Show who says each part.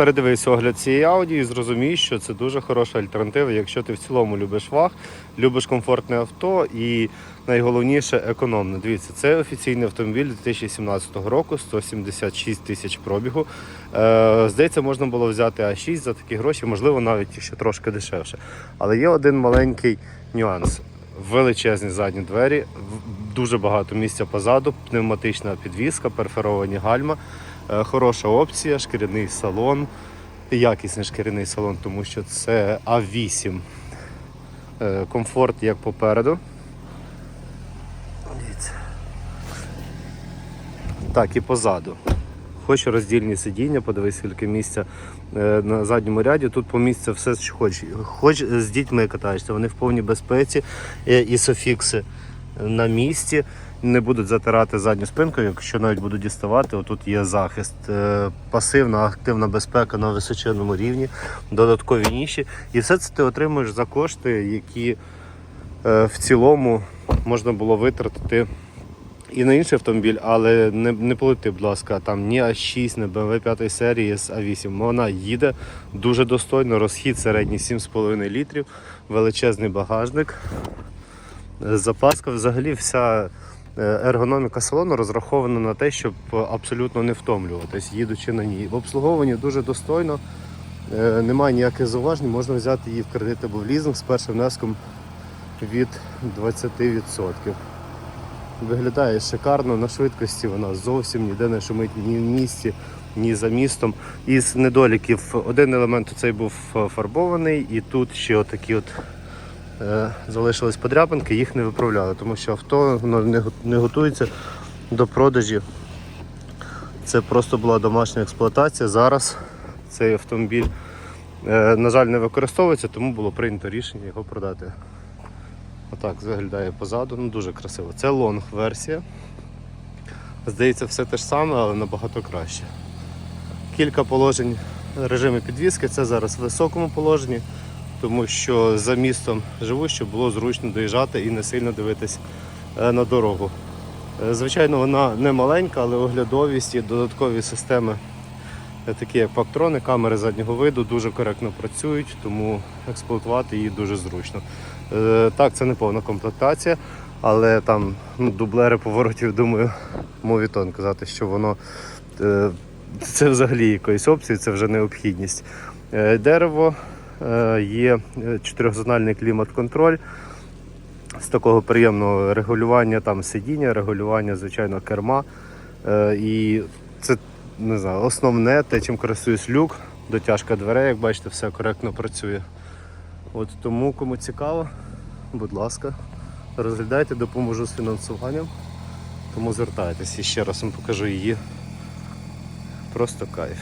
Speaker 1: передивись огляд цієї Audi і зрозумієш, що це дуже хороша альтернатива, якщо ти в цілому любиш ваг, любиш комфортне авто і найголовніше економне. Дивіться, це офіційний автомобіль 2017 року, 176 тисяч пробігу. Е, здається, можна було взяти А6 за такі гроші, можливо, навіть ще трошки дешевше. Але є один маленький нюанс. Величезні задні двері, дуже багато місця позаду, пневматична підвізка, перферовані гальма. Е, Хороша опція, шкіряний салон, якісний шкіряний салон, тому що це А8. Е, Комфорт як попереду. Так, і позаду. Хоч роздільні сидіння, подивись, скільки місця е, на задньому ряді. Тут по місцю все, що хочеш. Хоч з дітьми катаєшся, вони в повній безпеці е, і софікси на місці. Не будуть затирати задню спинку, якщо навіть будуть діставати, отут є захист. Е, Пасивна, активна безпека на височенному рівні, додаткові ніші. І все це ти отримуєш за кошти, які в цілому можна було витратити і на інший автомобіль, але не, не полети, будь ласка, там ні А6, ні BMW 5 серії з А8. Вона їде дуже достойно, розхід середній 7,5 літрів, величезний багажник. Запаска взагалі вся е, ергономіка салону розрахована на те, щоб абсолютно не втомлюватись, їдучи на ній. В обслуговуванні дуже достойно, е, немає ніяких зауважень, можна взяти її в кредит або в лізинг з першим внеском від 20%. Виглядає шикарно на швидкості, вона зовсім ніде не шумить ні в місті, ні за містом. Із недоліків один елемент цей був фарбований, і тут ще отакі от е, залишились подряпинки, їх не виправляли, тому що авто воно не, не готується до продажі. Це просто була домашня експлуатація. Зараз цей автомобіль, е, на жаль, не використовується, тому було прийнято рішення його продати. Отак виглядає позаду, ну дуже красиво. Це лонг версія. Здається, все те ж саме, але набагато краще. Кілька положень режиму підвіски, це зараз в високому положенні, тому що за містом живу, щоб було зручно доїжджати і не сильно дивитись е, на дорогу. Е, Звичайно, вона не маленька, але оглядовість і додаткові системи, такі як пактрони, камери заднього виду, дуже коректно працюють, тому експлуатувати її дуже зручно. Е, Так, це не повна комплектація, але там ну, дублери поворотів, думаю, мовітон казати, що воно е, це взагалі якоїсь опції, це вже необхідність. Е, Дерево, е, є е, чотирьохзональний клімат-контроль. З такого приємного регулювання там сидіння, регулювання, звичайно, керма. Е, І це не знаю, основне, те, чим користуюсь люк, дотяжка дверей, як бачите, все коректно працює. От тому, кому цікаво, будь ласка, розглядайте, допоможу з фінансуванням. Тому звертайтеся. І ще раз вам покажу її. Просто кайф.